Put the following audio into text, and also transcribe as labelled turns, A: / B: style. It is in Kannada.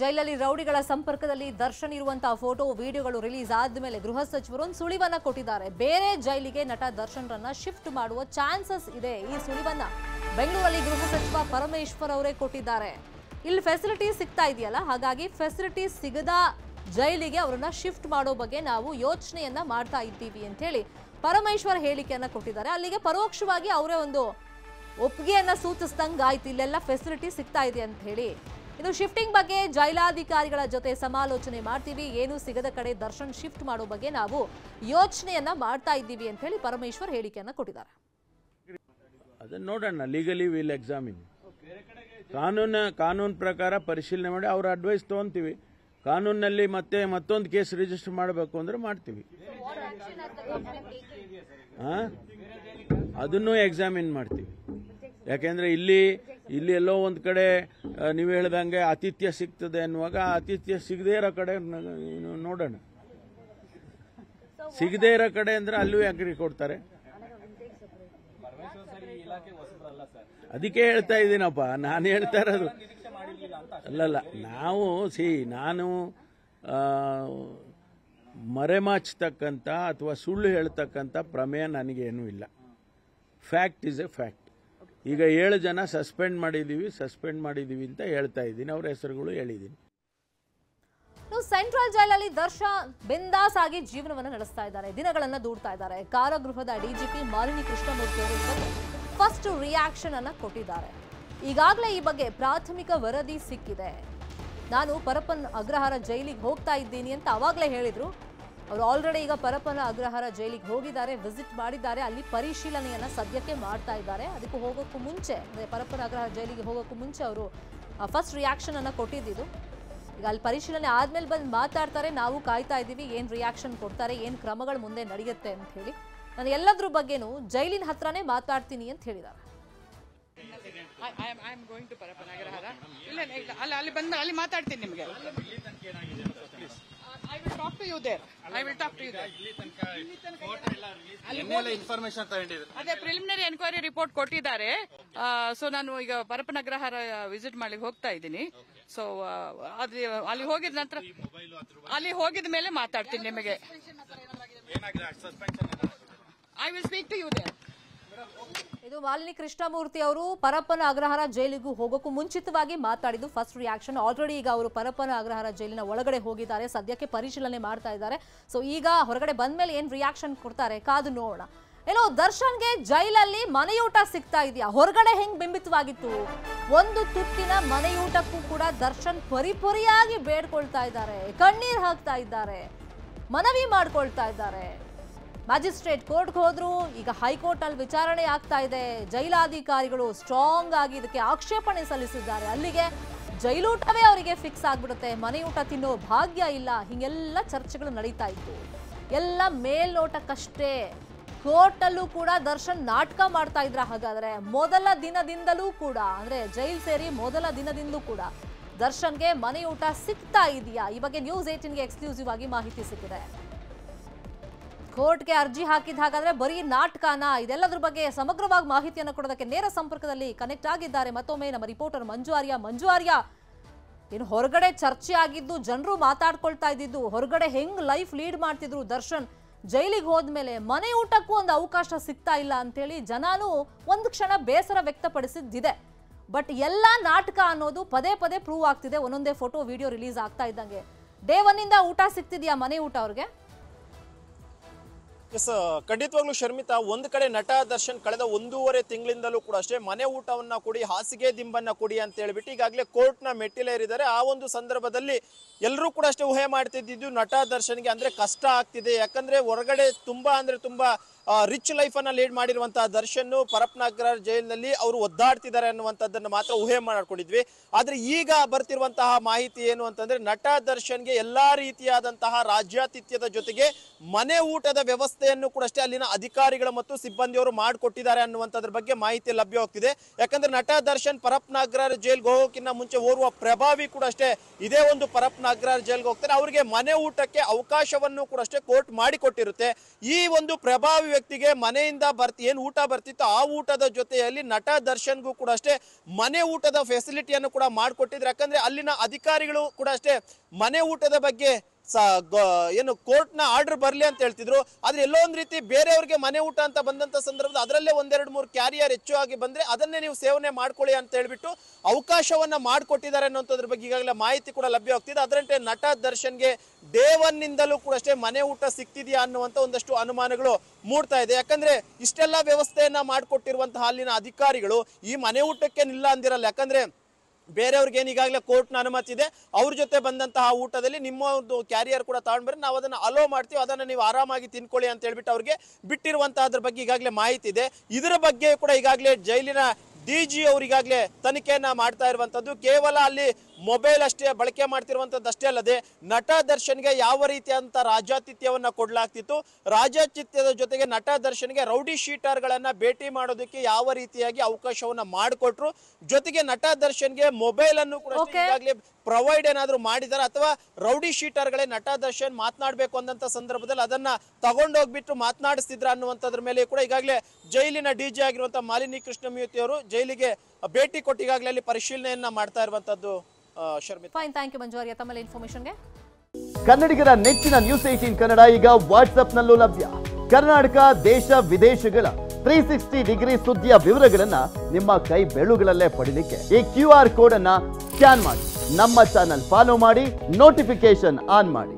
A: ಜೈಲಲ್ಲಿ ರೌಡಿಗಳ ಸಂಪರ್ಕದಲ್ಲಿ ದರ್ಶನ್ ಇರುವಂತಹ ಫೋಟೋ, ವಿಡಿಯೋಗಳು ರಿಲೀಸ್ ಆದ್ಮೇಲೆ ಗೃಹ ಸಚಿವರು ಸುಳಿವನ್ನ ಕೊಟ್ಟಿದ್ದಾರೆ. ಬೇರೆ ಜೈಲಿಗೆ ನಟ ದರ್ಶನ್ ರನ್ನ ಶಿಫ್ಟ್ ಮಾಡುವ ಚಾನ್ಸಸ್ ಇದೆ. ಈ ಸುಳಿವನ್ನ ಬೆಂಗಳೂರಲ್ಲಿ ಗೃಹ ಸಚಿವ ಪರಮೇಶ್ವರ್ ಅವರೇ ಕೊಟ್ಟಿದ್ದಾರೆ. ಇಲ್ಲಿ ಫೆಸಿಲಿಟಿ ಸಿಗ್ತಾ ಇದೆಯಲ್ಲ, ಹಾಗಾಗಿ ಫೆಸಿಲಿಟಿ ಸಿಗದ ಜೈಲಿಗೆ ಅವರನ್ನ ಶಿಫ್ಟ್ ಮಾಡೋ ಬಗ್ಗೆ ನಾವು ಯೋಚನೆಯನ್ನ ಮಾಡ್ತಾ ಇದ್ದೀವಿ ಅಂತ ಹೇಳಿ ಪರಮೇಶ್ವರ್ ಹೇಳಿಕೆಯನ್ನ ಕೊಟ್ಟಿದ್ದಾರೆ. ಅಲ್ಲಿಗೆ ಪರೋಕ್ಷವಾಗಿ ಅವರೇ ಒಂದು ಒಪ್ಪಿಗೆಯನ್ನ ಸೂಚಿಸಿದಂಗಾಯ್ತು. ಇಲ್ಲೆಲ್ಲ ಫೆಸಿಲಿಟಿ ಸಿಗ್ತಾ ಇದೆ ಅಂತ ಹೇಳಿ ಇದು ಶಿಫ್ಟಿಂಗ್ ಬಗ್ಗೆ ಜೈಲಾಧಿಕಾರಿಗಳ ಜೊತೆ ಸಮಾಲೋಚನೆ ಮಾಡ್ತೀವಿ. ಏನು ಸಿಗದ ಕಡೆ ದರ್ಶನ್ ಶಿಫ್ಟ್ ಮಾಡೋ ಬಗ್ಗೆ ನಾವು ಯೋಚನೆಯನ್ನ ಮಾಡ್ತಾ ಇದ್ದೀವಿ ಅಂತ ಹೇಳಿ ಪರಮೇಶ್ವರ್ ಹೇಳಿಕೆಯನ್ನ ಕೊಟ್ಟಿದ್ದಾರೆ.
B: ಅದನ್ನ ನೋಡೋಣ ಲೀಗಲಿ ವಿಲ್ ಎಕ್ಸಾಮಿನ್ ಕಾನೂನ, ಕಾನೂನು ಪ್ರಕಾರ ಪರಿಶೀಲನೆ ಮಾಡಿ ಅವ್ರ ಅಡ್ವೈಸ್ ತಗೊಂತೀವಿ. ಕಾನೂನಲ್ಲಿ ಮತ್ತೆ ಮತ್ತೊಂದು ಕೇಸ್ ರಿಜಿಸ್ಟರ್ ಮಾಡಬೇಕು ಅಂದ್ರೆ ಮಾಡ್ತೀವಿ? ಅದನ್ನು ಎಕ್ಸಾಮಿನ್ ಮಾಡ್ತೀವಿ. ಯಾಕೆಂದ್ರೆ ಇಲ್ಲಿ ಇಲ್ಲಿ ಎಲ್ಲೋ ಒಂದು ಕಡೆ ನೀವು ಹೇಳ್ದಂಗೆ ಆತಿಥ್ಯ ಸಿಗ್ತದೆ ಅನ್ನುವಾಗ ಆತಿಥ್ಯ ಸಿಗದೇ ಇರೋ ಕಡೆ ನೋಡೋಣ. ಸಿಗದೇ ಇರೋ ಕಡೆ ಅಂದ್ರೆ ಅಲ್ಲೂ ಯಾಕ್ರಿ ಕೊಡ್ತಾರೆ. ಅದಕ್ಕೆ ಹೇಳ್ತಾ ಇದ್ದೀನಪ್ಪ, ನಾನು ಹೇಳ್ತಾ ಇರೋದು. ಅಲ್ಲಲ್ಲ, ನಾವು, ಸಿ, ನಾನು ಮರೆಮಾಚ್ತಕ್ಕಂಥ ಅಥವಾ ಸುಳ್ಳು ಹೇಳ್ತಕ್ಕಂಥ ಪ್ರಮೇಯ ನನಗೇನೂ ಇಲ್ಲ. ಫ್ಯಾಕ್ಟ್ ಇಸ್ ಎ ಫ್ಯಾಕ್ಟ್ ಈಗ ಏಳು ಜನ ಸಸ್ಪೆಂಡ್ ಮಾಡಿದ್ದೀವಿ ಸಸ್ಪೆಂಡ್ ಮಾಡಿದ್ದೀವಿ ಅಂತ ಹೇಳ್ತಾ ಇದ್ದೀನಿ. ಅವ್ರ ಹೆಸರುಗಳು ಹೇಳಿದ್ದೀನಿ.
A: ಸೆಂಟ್ರಲ್ ಜೈಲಲ್ಲಿ ದರ್ಶ ಬಿಂದಾಸ್ ಆಗಿ ಜೀವನವನ್ನು ನಡೆಸ್ತಾ ಇದ್ದಾರೆ. ದಿನಗಳನ್ನ ದೂಡ್ತಾ ಇದ್ದಾರೆ. ಕಾರಾಗೃಹದ ಡಿಜಿಪಿ ಮಾಲಿನಿ ಕೃಷ್ಣಮೂರ್ತಿ ಅವರು ಫಸ್ಟ್ ರಿಯಾಕ್ಷನ್ ಅನ್ನ ಕೊಟ್ಟಿದ್ದಾರೆ. ಈಗಾಗಲೇ ಈ ಬಗ್ಗೆ ಪ್ರಾಥಮಿಕ ವರದಿ ಸಿಕ್ಕಿದೆ. ನಾನು ಪರಪ್ಪನ್ ಅಗ್ರಹಾರ ಜೈಲಿಗೆ ಹೋಗ್ತಾ ಇದ್ದೀನಿ ಅಂತ ಅವಾಗಲೇ ಹೇಳಿದ್ರು. ಅವರು ಆಲ್ರೆಡಿ ಈಗ ಪರಪನ ಅಗ್ರಹಾರ ಜೈಲಿಗೆ ಹೋಗಿದ್ದಾರೆ ವಿಸಿಟ್ ಮಾಡಿದ್ದಾರೆ, ಅಲ್ಲಿ ಪರಿಶೀಲನೆಯನ್ನ ಸದ್ಯಕ್ಕೆ ಮಾಡ್ತಾ ಇದ್ದಾರೆ. ಅದಕ್ಕೂ ಹೋಗೋಕ್ಕೂ ಮುಂಚೆ, ಅಂದರೆ ಪರಪ್ಪನ ಅಗ್ರಹಾರ ಜೈಲಿಗೆ ಹೋಗೋಕ್ಕೂ ಮುಂಚೆ ಅವರು ಫಸ್ಟ್ ರಿಯಾಕ್ಷನ್ ಅನ್ನು ಕೊಟ್ಟಿದ್ದು ಈಗ ಅಲ್ಲಿ ಪರಿಶೀಲನೆ ಆದ್ಮೇಲೆ ಬಂದು ಮಾತಾಡ್ತಾರೆ, ನಾವು ಕಾಯ್ತಾ ಇದ್ದೀವಿ, ಏನು ರಿಯಾಕ್ಷನ್ ಕೊಡ್ತಾರೆ, ಏನು ಕ್ರಮಗಳು ಮುಂದೆ ನಡೆಯುತ್ತೆ ಅಂತ ಹೇಳಿ. ನಾನು ಎಲ್ಲದ್ರ ಬಗ್ಗೆನೂ ಜೈಲಿನ ಹತ್ರನೇ ಮಾತಾಡ್ತೀನಿ ಅಂತ ಹೇಳಿದ್ದಾರೆ.
C: ಅಲ್ಲಿ ಬಂದು, ಅಲ್ಲಿ ಮಾತಾಡ್ತೀನಿ ನಿಮಗೆ. To you there I will talk to you
D: information ತಗೊಂಡಿದ್ರು
C: ಅದೇ ಪ್ರಿಲಿಮಿನರಿ ಎನ್ಕ್ವೈರಿ ರಿಪೋರ್ಟ್ ಕೊಟ್ಟಿದ್ದಾರೆ. ಸೊ ನಾನು ಈಗ ಪರಪನಗ್ರಹಾರ ವಿಸಿಟ್ ಮಾಡ್ಲಿಕ್ಕೆ ಹೋಗ್ತಾ ಇದ್ದೀನಿ. ಸೊ ಅದು ಅಲ್ಲಿ ಹೋಗಿದ ನಂತರ ಅಲ್ಲಿ ಹೋಗಿದ ಮೇಲೆ ಮಾತಾಡ್ತೀನಿ ನಿಮಗೆ. I will speak to you there
A: ಇದು ಮಾಲಿನಿ ಕೃಷ್ಣಮೂರ್ತಿ ಅವರು ಪರಪ್ಪನ ಅಗ್ರಹಾರ ಜೈಲಿಗೂ ಹೋಗೋಕ್ಕೂ ಮುಂಚಿತವಾಗಿ ಮಾತಾಡಿದ್ದು ಫಸ್ಟ್ ರಿಯಾಕ್ಷನ್ ಆಲ್ರೆಡಿ ಈಗ ಅವರು ಪರಪ್ಪನ ಅಗ್ರಹಾರ ಜೈಲಿನ ಒಳಗಡೆ ಹೋಗಿದ್ದಾರೆ. ಸದ್ಯಕ್ಕೆ ಪರಿಶೀಲನೆ ಮಾಡ್ತಾ ಇದ್ದಾರೆ. ಸೊ ಈಗ ಹೊರಗಡೆ ಬಂದ್ಮೇಲೆ ಏನು ರಿಯಾಕ್ಷನ್ ಕೊಡ್ತಾರೆ? ಕಾದು ನೋಡೋಣ. ಏನೋ ದರ್ಶನ್ಗೆ ಜೈಲಲ್ಲಿ ಮನೆಯೂಟ ಸಿಗ್ತಾ ಇದೆಯಾ? ಹೊರಗಡೆ ಹೆಂಗ್ ಬಿಂಬಿತವಾಗಿತ್ತು? ಒಂದು ತುತ್ತಿನ ಮನೆಯೂಟಕ್ಕೂ ಕೂಡ ದರ್ಶನ್ ಪರಿಪರಿಯಾಗಿ ಬೇಡ್ಕೊಳ್ತಾ ಇದ್ದಾರೆ. ಕಣ್ಣೀರ್ ಹಾಕ್ತಾ ಇದ್ದಾರೆ. ಮನವಿ ಮಾಡ್ಕೊಳ್ತಾ ಇದ್ದಾರೆ. ಮ್ಯಾಜಿಸ್ಟ್ರೇಟ್ ಕೋರ್ಟ್ಗೆ ಹೋದ್ರು, ಈಗ ಹೈಕೋರ್ಟ್ ಅಲ್ಲಿ ವಿಚಾರಣೆ ಆಗ್ತಾ ಇದೆ. ಜೈಲಾಧಿಕಾರಿಗಳು ಸ್ಟ್ರಾಂಗ್ ಆಗಿ ಇದಕ್ಕೆ ಆಕ್ಷೇಪಣೆ ಸಲ್ಲಿಸಿದ್ದಾರೆ. ಅಲ್ಲಿಗೆ ಜೈಲೂಟವೇ ಅವರಿಗೆ ಫಿಕ್ಸ್ ಆಗ್ಬಿಡುತ್ತೆ. ಮನೆಯೂಟ ತಿನ್ನೋ ಭಾಗ್ಯ ಇಲ್ಲ. ಹಿಂಗೆಲ್ಲ ಚರ್ಚೆಗಳು ನಡೀತಾ ಇತ್ತು. ಎಲ್ಲ ಮೇಲ್ನೋಟಕ್ಕಷ್ಟೇ. ಕೋರ್ಟಲ್ಲೂ ಕೂಡ ದರ್ಶನ್ ನಾಟಕ ಮಾಡ್ತಾ ಇದ್ರ ಹಾಗಾದ್ರೆ, ಮೊದಲ ದಿನದಿಂದಲೂ ಕೂಡ, ಅಂದ್ರೆ ಜೈಲ್ ಸೇರಿ ಮೊದಲ ದಿನದಿಂದಲೂ ಕೂಡ ದರ್ಶನ್ಗೆ ಮನೆಯೂಟ ಸಿಗ್ತಾ ಇದೆಯಾ? ಈ ಬಗ್ಗೆ ನ್ಯೂಸ್ ಏಟೀನ್ಗೆ ಎಕ್ಸ್ಕ್ಲೂಸಿವ್ ಆಗಿ ಮಾಹಿತಿ ಸಿಕ್ಕಿದೆ. ಕೋರ್ಟ್ಗೆ ಅರ್ಜಿ ಹಾಕಿದ ಹಾಗಾದ್ರೆ ಬರೀ ನಾಟಕನ? ಇದೆಲ್ಲದ್ರ ಬಗ್ಗೆ ಸಮಗ್ರವಾಗಿ ಮಾಹಿತಿಯನ್ನು ಕೊಡೋದಕ್ಕೆ ನೇರ ಸಂಪರ್ಕದಲ್ಲಿ ಕನೆಕ್ಟ್ ಆಗಿದ್ದಾರೆ ಮತ್ತೊಮ್ಮೆ ನಮ್ಮ ರಿಪೋರ್ಟರ್ ಮಂಜು ಆರ್ಯ. ಮಂಜು ಆರ್ಯ, ಇನ್ನು ಹೊರಗಡೆ ಚರ್ಚೆ ಆಗಿದ್ದು ಜನರು ಮಾತಾಡ್ಕೊಳ್ತಾ ಇದ್ದಿದ್ದು, ಹೊರಗಡೆ ಹೆಂಗ್ ಲೈಫ್ ಲೀಡ್ ಮಾಡ್ತಿದ್ರು ದರ್ಶನ್? ಜೈಲಿಗೆ ಹೋದ್ಮೇಲೆ ಮನೆ ಊಟಕ್ಕೂ ಒಂದು ಅವಕಾಶ ಸಿಗ್ತಾ ಇಲ್ಲ ಅಂತೇಳಿ ಜನನೂ ಒಂದು ಕ್ಷಣ ಬೇಸರ ವ್ಯಕ್ತಪಡಿಸಿದ್ದಿದೆ. ಬಟ್ ಎಲ್ಲ ನಾಟಕ ಅನ್ನೋದು ಪದೇ ಪದೇ ಪ್ರೂವ್ ಆಗ್ತಿದೆ. ಒಂದೊಂದೇ ಫೋಟೋ ವಿಡಿಯೋ ರಿಲೀಸ್ ಆಗ್ತಾ ಇದ್ದಂಗೆ. ಡೇ ಒನ್ನಿಂದ ಊಟ ಸಿಗ್ತಿದ್ಯಾ ಮನೆ ಊಟ ಅವ್ರಿಗೆ?
D: ಎಸ್ ಖಂಡಿತವಾಗ್ಲೂ ಶರ್ಮಿತಾ, ಒಂದ್ ಕಡೆ ನಟ ದರ್ಶನ್ ಕಳೆದ ಒಂದೂವರೆ ತಿಂಗಳಿಂದಲೂ ಕೂಡ ಅಷ್ಟೇ ಮನೆ ಊಟವನ್ನ ಕೊಡಿ, ಹಾಸಿಗೆ ದಿಂಬನ್ನ ಕೊಡಿ ಅಂತ ಹೇಳ್ಬಿಟ್ಟು ಈಗಾಗಲೇ ಕೋರ್ಟ್ನ ಮೆಟ್ಟಿಲೇರಿದ್ದಾರೆ. ಆ ಒಂದು ಸಂದರ್ಭದಲ್ಲಿ ಎಲ್ಲರೂ ಕೂಡ ಅಷ್ಟೇ ಊಹೆ ಮಾಡ್ತಿದ್ದಿದ್ದು ನಟ ದರ್ಶನ್ಗೆ ಅಂದ್ರೆ ಕಷ್ಟ ಆಗ್ತಿದೆ. ಯಾಕಂದ್ರೆ ಹೊರಗಡೆ ತುಂಬಾ ಅಂದ್ರೆ ತುಂಬಾ ರಿಚ್ ಲೈಫ್ ಅನ್ನ ಲೀಡ್ ಮಾಡಿರುವಂತಹ ದರ್ಶನ್ ಪರಪ್ನಗರ ಜೈಲಿನಲ್ಲಿ ಅವರು ಒದ್ದಾಡ್ತಿದ್ದಾರೆ ಅನ್ನುವಂಥದ್ದನ್ನು ಮಾತ್ರ ಊಹೆ ಮಾಡ್ಕೊಂಡಿದ್ವಿ. ಆದ್ರೆ ಈಗ ಬರ್ತಿರುವಂತಹ ಮಾಹಿತಿ ಏನು ಅಂತಂದ್ರೆ ನಟ ದರ್ಶನ್ಗೆ ಎಲ್ಲಾ ರೀತಿಯಾದಂತಹ ರಾಜ್ಯಾತಿಥ್ಯದ ಜೊತೆಗೆ ಮನೆ ಊಟದ ವ್ಯವಸ್ಥೆ ವ್ಯವಸ್ಥೆಯನ್ನು ಕೂಡ ಅಷ್ಟೇ ಅಲ್ಲಿನ ಅಧಿಕಾರಿಗಳು ಮತ್ತು ಸಿಬ್ಬಂದಿಯವರು ಮಾಡಿಕೊಟ್ಟಿದ್ದಾರೆ ಅನ್ನುವಂಥದ್ರ ಬಗ್ಗೆ ಮಾಹಿತಿ ಲಭ್ಯವಾಗ್ತಿದೆ ಯಾಕಂದ್ರೆ ನಟ ದರ್ಶನ್ ಪರಪ್ ನಾಗರಾಜ್ ಜೈಲ್ಗೆ ಹೋಗೋಕ್ಕಿಂತ ಮುಂಚೆ ಓರ್ವ ಪ್ರಭಾವಿ ಕೂಡ ಅಷ್ಟೇ ಇದೇ ಒಂದು ಪರಪ್ ನಾಗರಾಜ್ ಜೈಲ್ಗೆ ಹೋಗ್ತಾರೆ ಅವರಿಗೆ ಮನೆ ಊಟಕ್ಕೆ ಅವಕಾಶವನ್ನು ಕೂಡ ಅಷ್ಟೇ ಕೋರ್ಟ್ ಮಾಡಿಕೊಟ್ಟಿರುತ್ತೆ. ಈ ಒಂದು ಪ್ರಭಾವಿ ವ್ಯಕ್ತಿಗೆ ಮನೆಯಿಂದ ಬರ್ತಿ, ಏನು ಊಟ ಬರ್ತಿತ್ತು ಆ ಊಟದ ಜೊತೆಯಲ್ಲಿ ನಟ ದರ್ಶನ್ಗೂ ಕೂಡ ಅಷ್ಟೇ ಮನೆ ಊಟದ ಫೆಸಿಲಿಟಿಯನ್ನು ಕೂಡ ಮಾಡಿಕೊಟ್ಟಿದ್ರು. ಯಾಕಂದ್ರೆ ಅಲ್ಲಿನ ಅಧಿಕಾರಿಗಳು ಕೂಡ ಅಷ್ಟೇ ಮನೆ ಊಟದ ಬಗ್ಗೆ ಏನು ಕೋರ್ಟ್ನ ಆರ್ಡರ್ ಬರಲಿ ಅಂತ ಹೇಳ್ತಿದ್ರು. ಆದ್ರೆ ಎಲ್ಲೋ ಒಂದು ರೀತಿ ಬೇರೆಯವ್ರಿಗೆ ಮನೆ ಊಟ ಅಂತ ಬಂದಂತ ಸಂದರ್ಭದಲ್ಲಿ ಅದರಲ್ಲೇ ಒಂದೆರಡು ಮೂರು ಕ್ಯಾರಿಯರ್ ಹೆಚ್ಚು ಆಗಿ ಬಂದ್ರೆ ಅದನ್ನೇ ನೀವು ಸೇವನೆ ಮಾಡ್ಕೊಳ್ಳಿ ಅಂತ ಹೇಳ್ಬಿಟ್ಟು ಅವಕಾಶವನ್ನ ಮಾಡಿಕೊಟ್ಟಿದ್ದಾರೆ ಅನ್ನೋಂಥದ್ರ ಬಗ್ಗೆ ಈಗಾಗಲೇ ಮಾಹಿತಿ ಕೂಡ ಲಭ್ಯವಾಗ್ತಿದೆ ಅದರಂತೆ ನಟ ದರ್ಶನ್ಗೆ ಡೇ ಒನ್ ನಿಂದಲೂ ಕೂಡ ಅಷ್ಟೇ ಮನೆ ಊಟ ಸಿಗ್ತಿದೆಯಾ ಅನ್ನುವಂಥ ಒಂದಷ್ಟು ಅನುಮಾನಗಳು ಮೂಡ್ತಾ ಇದೆ. ಯಾಕಂದ್ರೆ ಇಷ್ಟೆಲ್ಲ ವ್ಯವಸ್ಥೆಯನ್ನ ಮಾಡಿಕೊಟ್ಟಿರುವಂತಹ ಅಲ್ಲಿನ ಅಧಿಕಾರಿಗಳು ಈ ಮನೆ ಊಟಕ್ಕೆ ನಿಲ್ಲ ಅಂದಿರಲ್ಲ. ಯಾಕಂದ್ರೆ ಬೇರೆಯವ್ರಿಗೆ ಈಗಾಗಲೇ ಕೋರ್ಟ್ನ ಅನುಮತಿ ಇದೆ, ಅವ್ರ ಜೊತೆ ಬಂದಂತಹ ಊಟದಲ್ಲಿ ನಿಮ್ಮ ಒಂದು ಕ್ಯಾರಿಯರ್ ಕೂಡ ತಗೊಂಡ್ಬರ್ರಿ. ನಾವು ಅದನ್ನು ಅಲೋ ಮಾಡ್ತೀವಿ, ಅದನ್ನು ನೀವು ಆರಾಮಾಗಿ ತಿನ್ಕೊಳ್ಳಿ ಅಂತ ಹೇಳ್ಬಿಟ್ಟು ಅವ್ರಿಗೆ ಬಿಟ್ಟಿರುವಂತಹ ಅದ್ರ ಬಗ್ಗೆ ಈಗಾಗಲೇ ಮಾಹಿತಿ ಇದೆ. ಇದರ ಬಗ್ಗೆ ಕೂಡ ಈಗಾಗಲೇ ಜೈಲಿನ ಡಿ ಜಿ ಅವರು ಈಗಾಗಲೇ ತನಿಖೆಯನ್ನ ಮಾಡ್ತಾ ಇರುವಂತದ್ದು. ಕೇವಲ ಅಲ್ಲಿ ಮೊಬೈಲ್ ಅಷ್ಟೇ ಬಳಕೆ ಮಾಡ್ತಿರುವಂತದ್ದು ಅಷ್ಟೇ ಅಲ್ಲದೆ ನಟ ದರ್ಶನ್ಗೆ ಯಾವ ರೀತಿಯಂತ ರಾಜಾತಿಥ್ಯವನ್ನ ಕೊಡಲಾಗ್ತಿತ್ತು. ರಾಜಾತಿಥ್ಯದ ಜೊತೆಗೆ ನಟ ದರ್ಶನ್ಗೆ ರೌಡಿ ಶೀಟರ್ಗಳನ್ನ ಭೇಟಿ ಮಾಡೋದಕ್ಕೆ ಯಾವ ರೀತಿಯಾಗಿ ಅವಕಾಶವನ್ನ ಮಾಡಿಕೊಟ್ರು. ಜೊತೆಗೆ ನಟ ದರ್ಶನ್ಗೆ ಮೊಬೈಲ್ ಅನ್ನು ಕೂಡ ಈಗಾಗಲೇ ಪ್ರೊವೈಡ್ ಏನಾದ್ರು ಮಾಡಿದಾರೆ? ಅಥವಾ ರೌಡಿ ಶೀಟರ್ಗಳೇ ನಟ ದರ್ಶನ್ ಮಾತನಾಡಬೇಕು ಅಂದಂತ ಸಂದರ್ಭದಲ್ಲಿ ಅದನ್ನ ತಗೊಂಡೋಗ್ಬಿಟ್ಟು ಮಾತನಾಡಿಸ್ತಿದ್ರ ಅನ್ನುವಂಥದ್ರ ಮೇಲೆ ಕೂಡ ಈಗಾಗಲೇ ಜೈಲಿನ ಡಿ ಜಿ ಆಗಿರುವಂತಹ ಮಾಲಿನಿ ಕೃಷ್ಣಮೂರ್ತಿ ಅವರು ಜೈಲಿಗೆ ಭೇಟಿ ಕೊಟ್ಟು ಈಗಾಗಲೇ ಅಲ್ಲಿ ಪರಿಶೀಲನೆಯನ್ನ ಮಾಡ್ತಾ ಇರುವಂತದ್ದು
A: ಫೈನ್ ಥ್ಯಾಂಕ್ ಯು ಮಂಜುವಾರಿಯ. ತಮ್ಮೆಲ್ಲ ಇನ್ಫಾರ್ಮೇಶನ್ಗೆ
E: ಕನ್ನಡಿಗರ ನೆಚ್ಚಿನ ನ್ಯೂಸ್ ಏಟೀನ್ ಕನ್ನಡ ಈಗ ವಾಟ್ಸ್ಆಪ್ನಲ್ಲೂ ಲಭ್ಯ. ಕರ್ನಾಟಕ ದೇಶ ವಿದೇಶಗಳ ತ್ರೀ ಸಿಕ್ಸ್ಟಿ ಡಿಗ್ರಿ ಸುದ್ದಿಯ ವಿವರಗಳನ್ನ ನಿಮ್ಮ ಕೈ ಬೆಳುಗಳಲ್ಲೇ ಪಡಿಲಿಕ್ಕೆ ಈ ಕ್ಯೂ ಆರ್ ಕೋಡ್ ಅನ್ನ ಸ್ಕ್ಯಾನ್ ಮಾಡಿ. ನಮ್ಮ ಚಾನಲ್ ಫಾಲೋ ಮಾಡಿ ನೋಟಿಫಿಕೇಶನ್ ಆನ್ ಮಾಡಿ.